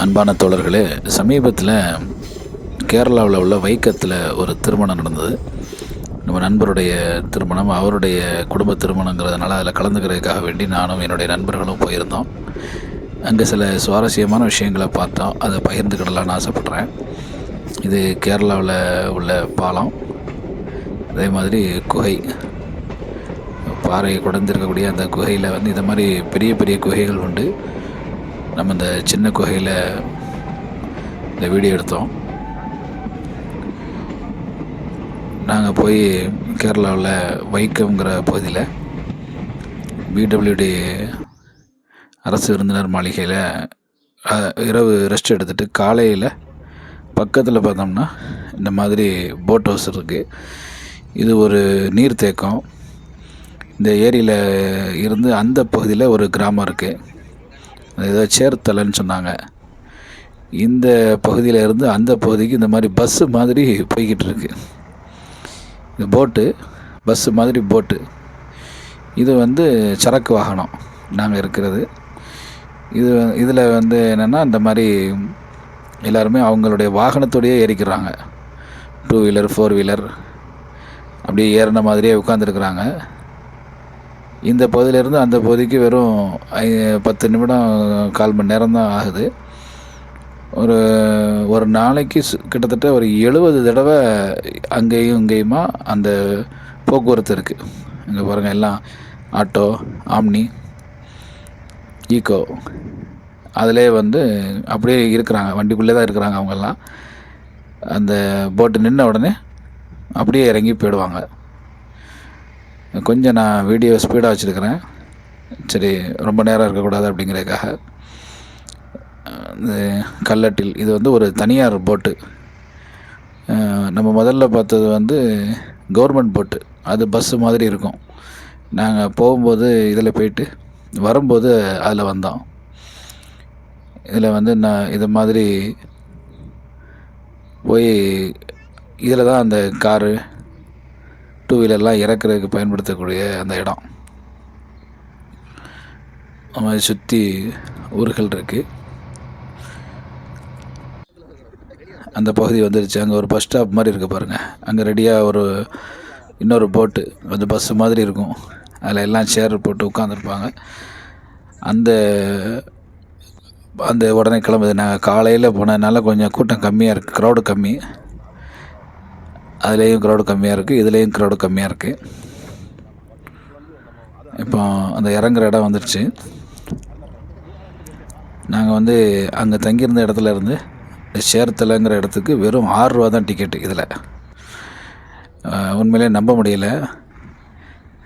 அன்பான தோழர்களே சமீபத்தில் கேரளாவில் உள்ள வைக்கத்தில் ஒரு திருமணம் நடந்தது. நம்ம நண்பருடைய திருமணம் அவருடைய குடும்ப திருமணங்கிறதுனால அதில் கலந்துக்கிறதுக்காக வேண்டி நானும் என்னுடைய நண்பர்களும் போயிருந்தோம். அங்கே சில சுவாரஸ்யமான விஷயங்களை பார்த்தோம். அதை பகிர்ந்துக்கிடலான்னு ஆசைப்பட்றேன். இது கேரளாவில் உள்ள பாலம். அதே மாதிரி குகை. பாறை குடந்திருக்கக்கூடிய அந்த குகையில் வந்து இந்த மாதிரி பெரிய பெரிய குகைகள் உண்டு. நம்ம இந்த சின்ன குகையில் இந்த வீடியோ எடுத்தோம். நாங்கள் போய் கேரளாவில் வைக்கம்ங்கிற பகுதியில் பிடபிள்யூடி அரசு விருந்தினர் மாளிகையில் இரவு ரெஸ்ட் எடுத்துகிட்டு காலையில் பக்கத்தில் பார்த்தோம்னா இந்த மாதிரி போட் ஹவுஸ் இருக்குது இது ஒரு நீர்த்தேக்கம். இந்த ஏரியில் இருந்து அந்த பகுதியில் ஒரு கிராமம் இருக்குது ஏதோ சேர்த்தலைன்னு சொன்னாங்க. இந்த பகுதியில் இருந்து அந்த பகுதிக்கு இந்த மாதிரி பஸ்ஸு மாதிரி போய்கிட்டு இருக்கு. இந்த போட்டு பஸ்ஸு மாதிரி போட்டு இது வந்து சரக்கு வாகனம் நாங்கள் இருக்கிறது. இது இதில் வந்து என்னென்னா இந்த மாதிரி எல்லாருமே அவங்களுடைய வாகனத்தோடையே ஏறிக்கிறாங்க. டூ வீலர் ஃபோர் வீலர் அப்படியே ஏறின மாதிரியே உட்காந்துருக்குறாங்க இந்த பகுதியிலேருந்து அந்த பகுதிக்கு வெறும் ஐ- பத்து நிமிடம் கால் மணி நேரம் தான் ஆகுது. ஒரு ஒரு நாளைக்கு கிட்டத்தட்ட ஒரு எழுபது தடவை அங்கேயும் இங்கேயுமா அந்த போக்குவரத்து இருக்குது இங்கே பாருங்கள் எல்லாம் ஆட்டோ ஆம்னி ஈக்கோ அதிலே வந்து அப்படியே இருக்கிறாங்க. வண்டிக்குள்ளே தான் இருக்கிறாங்க அவங்கெல்லாம். அந்த போட்டு நின்ன உடனே அப்படியே இறங்கி போயிடுவாங்க. கொஞ்சம் நான் வீடியோ ஸ்பீடாக வச்சுருக்கிறேன். சரி ரொம்ப நேரம் இருக்கக்கூடாது அப்படிங்கிறதுக்காக. இந்த கல்லட்டில். இது வந்து ஒரு தனியார் போட்டு நம்ம முதல்ல பார்த்தது வந்து கவர்மெண்ட் போட்டு அது பஸ்ஸு மாதிரி இருக்கும். நாங்கள் போகும்போது இதில் போயிட்டு வரும்போது அதில் வந்தோம். இதில் வந்து நான் இது மாதிரி போய் இதில் தான் அந்த காரு டூ வீலர்லாம் இறக்குறதுக்கு பயன்படுத்தக்கூடிய அந்த இடம். நம்ம சுற்றி ஊர்கள் இருக்குது அந்த பகுதி வந்துருச்சு. அங்கே ஒரு பஸ் ஸ்டாப் மாதிரி இருக்குது பாருங்கள் அங்கே ரெடியாக ஒரு இன்னொரு போட்டு அந்த பஸ்ஸு மாதிரி இருக்கும். அதில் எல்லாம் சேர் போட்டு உட்காந்துருப்பாங்க அந்த அந்த உடனே கிளம்புது. நாங்கள் காலையில் போனதுனால கொஞ்சம் கூட்டம் கம்மியாக இருக்குது க்ரௌடு கம்மி. அதுலேயும் க்ரௌடு கம்மியாக இருக்குது இதுலேயும் க்ரௌடு கம்மியாக இருக்குது இப்போ அந்த இறங்குற இடம் வந்துடுச்சு நாங்கள் வந்து அங்கே தங்கியிருந்த இடத்துல இருந்து சேர்த்தலைங்கிற இடத்துக்கு வெறும் ஆறுரூவா தான் டிக்கெட்டு இதில். உண்மையிலே நம்ப முடியல.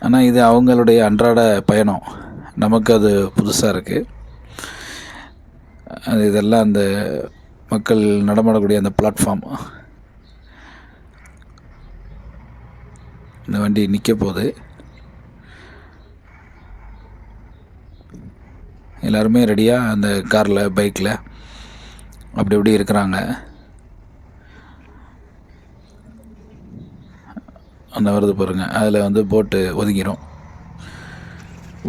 ஆனால் இது அவங்களுடைய அன்றாட பயணம். நமக்கு அது புதுசாக இருக்குது அது இதெல்லாம் அந்த மக்கள் நடமாடக்கூடிய அந்த பிளாட்ஃபார்ம் இந்த வண்டி நிற்க போகுது. எல்லாருமே ரெடியாக அந்த காரில் பைக்கில் அப்படி இப்படி இருக்கிறாங்க. அந்த வருது பாருங்கள் அதில் வந்து போட்டு ஒதுங்கிடும்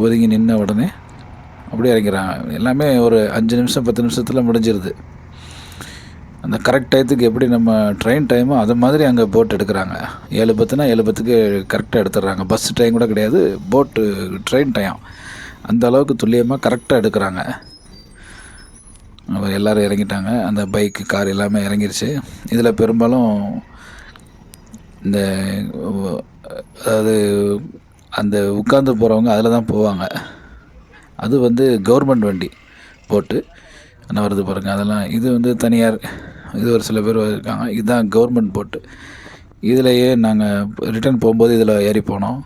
ஒதுங்கி நின்ன உடனே அப்படியே இறங்கிறாங்க எல்லாமே ஒரு அஞ்சு நிமிஷம் பத்து நிமிஷத்தில் முடிஞ்சிருது. அந்த கரெக்ட் டயத்துக்கு எப்படி நம்ம ட்ரெயின் டைமோ அது மாதிரி அங்கே போட் எடுக்கிறாங்க. ஏழு பத்துனா ஏழு பத்துக்கு கரெக்டாக எடுத்துடுறாங்க. பஸ் டைம் கூட கிடையாது போட்டு ட்ரெயின் டைம் அந்த அளவுக்கு துல்லியமாக கரெக்டாக எடுக்கிறாங்க. அவர் எல்லோரும் இறங்கிட்டாங்க. அந்த பைக்கு கார் எல்லாமே இறங்கிருச்சு. இதில் பெரும்பாலும் இந்த அதாவது அந்த உட்காந்து போகிறவங்க அதில் தான் போவாங்க. அது வந்து கவர்மெண்ட் வண்டி போட்டு என்ன வருது பாருங்கள் அதெல்லாம் இது வந்து தனியார் இது ஒரு சில பேர் இருக்காங்க. இதுதான் கவர்மெண்ட் போட்டு இதிலையே நாங்கள் ரிட்டர்ன் போகும்போது இதில் ஏறி போனோம்.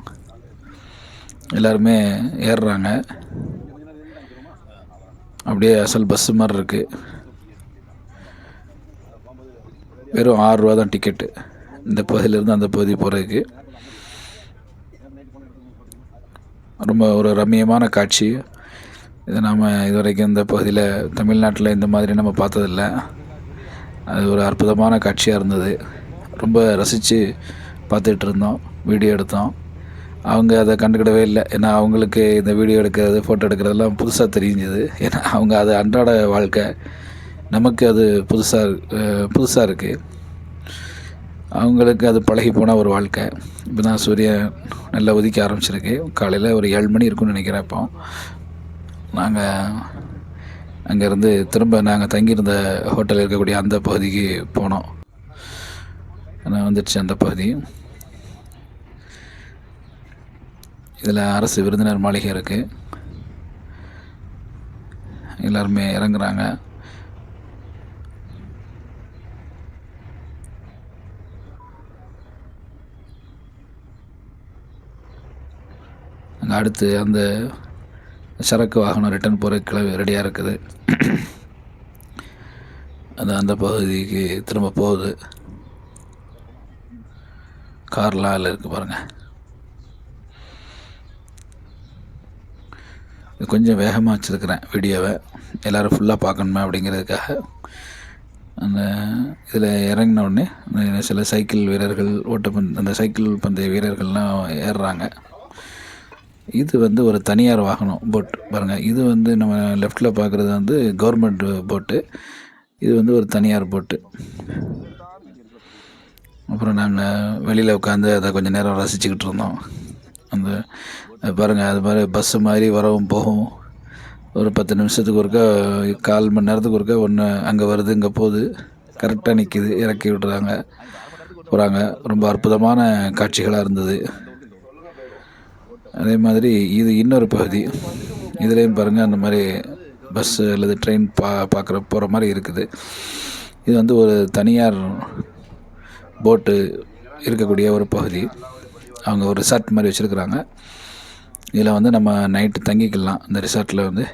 எல்லாருமே ஏறுறாங்க. அப்படியே அசல் பஸ்ஸு மாதிரி இருக்குது வெறும் ஆறுரூவா தான் டிக்கெட்டு இந்த பகுதியிலேருந்து அந்த பகுதி போகிறதுக்கு ரொம்ப ஒரு ரம்மியமான காட்சி. இதை நாம் இதுவரைக்கும் இந்த பகுதியில் தமிழ்நாட்டில் இந்த மாதிரி நம்ம பார்த்ததில்ல. அது ஒரு அற்புதமான காட்சியாக இருந்தது. ரொம்ப ரசித்து பார்த்துட்டு இருந்தோம் வீடியோ எடுத்தோம். அவங்க அதை கண்டுக்கிடவே இல்லை. ஏன்னா அவங்களுக்கு இந்த வீடியோ எடுக்கிறது ஃபோட்டோ எடுக்கிறதெல்லாம் புதுசாக தெரிஞ்சுது. ஏன்னா அவங்க அது அன்றாட வாழ்க்கை. நமக்கு அது புதுசாக புதுசாக இருக்குது அவங்களுக்கு அது பழகி போன ஒரு வாழ்க்கை. இப்போ தான் சூரியன் நல்லா உதிக்க ஆரம்பிச்சிருக்கு. காலையில் ஒரு ஏழு மணி இருக்கும்னு நினைக்கிறேன் இப்போ. நாங்கள் அங்கேருந்து திரும்ப நாங்கள் தங்கியிருந்த ஹோட்டலில் இருக்கக்கூடிய அந்த பகுதிக்கு போனோம். நான் வந்துடுச்சு அந்த பகுதி. இதில் அரசு விருந்தினர் மாளிகை இருக்குது எல்லாருமே இறங்குறாங்க. அங்கே அடுத்து அந்த சரக்கு வாகனம் ரிட்டர்ன் போகிற கிளவி ரெடியாக இருக்குது. அது அந்த பகுதிக்கு திரும்ப போகுது. கார்லாம் அதில் இருக்குது பாருங்கள் கொஞ்சம் வேகமாக வச்சுருக்கிறேன் வீடியோவை. எல்லோரும் ஃபுல்லாக பார்க்கணுமே அப்படிங்கிறதுக்காக. அந்த இதில் இறங்கின உடனே சில சைக்கிள் வீரர்கள் ஓட்டப்பந்த அந்த சைக்கிள் பந்தய வீரர்கள்லாம் ஏறுறாங்க. இது வந்து ஒரு தனியார் வாகனம் போட் பாருங்கள் இது வந்து நம்ம லெஃப்டில் பார்க்குறது வந்து கவர்மெண்ட் போட்டு இது வந்து ஒரு தனியார் போட்டு அப்புறம் நாங்கள் வெளியில் உட்காந்து அதை கொஞ்சம் நேரம் ரசிச்சுக்கிட்டு இருந்தோம். அந்த பாருங்கள் அது மாதிரி பஸ்ஸு மாதிரி வரவும் போகும். ஒரு பத்து நிமிஷத்துக்கு ஒருக்கா கால் மணி நேரத்துக்கு ஒருக்கா ஒன்று அங்கே வருது இங்கே போகுது. கரெக்டாக நிற்கிது இறக்கி விட்றாங்க போகிறாங்க ரொம்ப அற்புதமான காட்சிகளாக இருந்தது. அதே மாதிரி இது இன்னொரு பகுதி. இதுலேயும் பாருங்கள் அந்த மாதிரி பஸ்ஸு அல்லது ட்ரெயின் பா பார்க்குற போகிற மாதிரி இருக்குது. இது வந்து ஒரு தனியார் போட்டு இருக்கக்கூடிய ஒரு பகுதி. அவங்க ஒரு ரிசார்ட் மாதிரி வச்சுருக்குறாங்க. இதில் வந்து நம்ம நைட்டு தங்கிக்கலாம். இந்த ரிசார்ட்டில் வந்து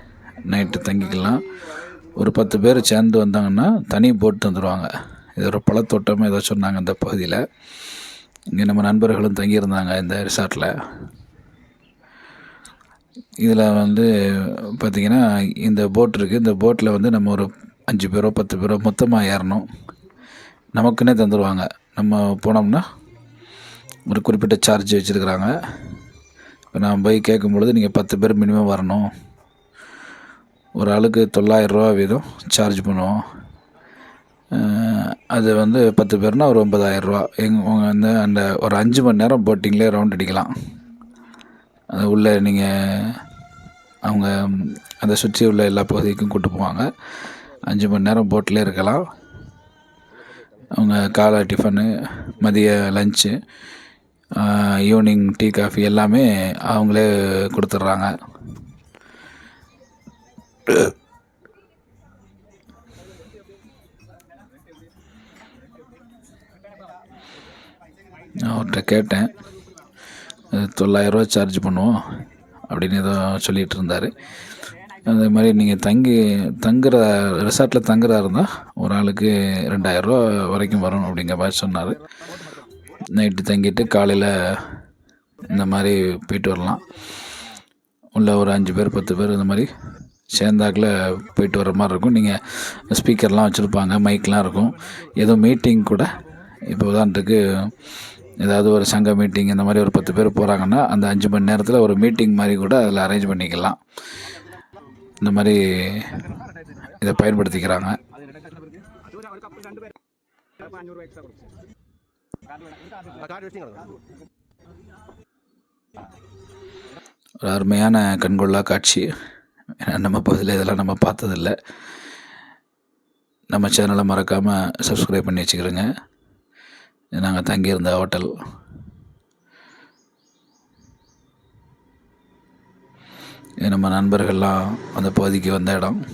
நைட்டு தங்கிக்கலாம். ஒரு பத்து பேர் சேர்ந்து வந்தாங்கன்னா தனி போட்டு தந்துடுவாங்க இது ஒரு பழத்தோட்டம் ஏதோ சொன்னாங்க இந்த பகுதியில். இங்கே நம்ம நண்பர்களும் தங்கியிருந்தாங்க இந்த ரிசார்ட்டில் இதில் வந்து பார்த்திங்கன்னா இந்த போட் இருக்குது இந்த போட்டில் வந்து நம்ம ஒரு அஞ்சு பேரோ பத்து பேரோ மொத்தமாக ஏறணும். நமக்குன்னே தந்துடுவாங்க நம்ம போனோம்னா ஒரு குறிப்பிட்ட சார்ஜ் வச்சுருக்குறாங்க. இப்போ நான் போய் கேட்கும்பொழுது நீங்கள் பத்து பேர் மினிமம் வரணும். ஒரு ஆளுக்கு தொள்ளாயிரரூவா வீதம் சார்ஜ் பண்ணுவோம். அது வந்து பத்து பேர்னால் ஒரு ஒன்பதாயிரரூவா எங் உங்கள் வந்து அந்த ஒரு அஞ்சு மணி நேரம் போட்டிங்லேயே ரவுண்ட் அடிக்கலாம். அது உள்ளே நீங்கள் அவங்க அதை சுற்றி உள்ள எல்லா பகுதிக்கும் கூட்டு போவாங்க. அஞ்சு மணி நேரம் போட்டிலே இருக்கலாம். அவங்க காலை டிஃபனு மதிய லஞ்சு ஈவினிங் டீ காஃபி எல்லாமே அவங்களே கொடுத்துட்றாங்க. நான் அவர்கிட்ட கேட்டேன். தொள்ளாயிரரூவா சார்ஜ் பண்ணுவோம் அப்படின்னு ஏதோ சொல்லிகிட்டு இருந்தார். அதே மாதிரி நீங்கள் தங்கி தங்குற ரிசார்ட்டில் தங்குறா இருந்தால் ஒரு ஆளுக்கு ரெண்டாயிரரூவா வரைக்கும் வரும் அப்படிங்கிற மாதிரி சொன்னார். நைட்டு தங்கிட்டு காலையில் இந்த மாதிரி போயிட்டு வரலாம். உள்ள ஒரு அஞ்சு பேர் பத்து பேர் இந்த மாதிரி சேர்ந்தாக்கில் போயிட்டு வர மாதிரி இருக்கும். நீங்கள் ஸ்பீக்கர்லாம் வச்சுருப்பாங்க மைக்லாம் இருக்கும். ஏதோ மீட்டிங் கூட. இப்போ உதாரணத்துக்கு ஏதாவது ஒரு சங்க மீட்டிங் இந்த மாதிரி ஒரு பத்து பேர் போகிறாங்கன்னா அந்த அஞ்சு மணி நேரத்தில் ஒரு மீட்டிங் மாதிரி கூட அதில் அரேஞ்ச் பண்ணிக்கலாம். இந்த மாதிரி இதை பயன்படுத்திக்கிறாங்க. ஒரு அருமையான கண்கொள்ளா காட்சி. நம்ம பகுதியில் இதெல்லாம் நம்ம பார்த்ததில்ல. நம்ம சேனலை மறக்காமல் சப்ஸ்கிரைப் பண்ணி வச்சுக்கிறோங்க. நாங்கள் தங்கியிருந்த ஹோட்டல். நம்ம நண்பர்கள்லாம் அந்த பகுதிக்கு வந்த இடம்.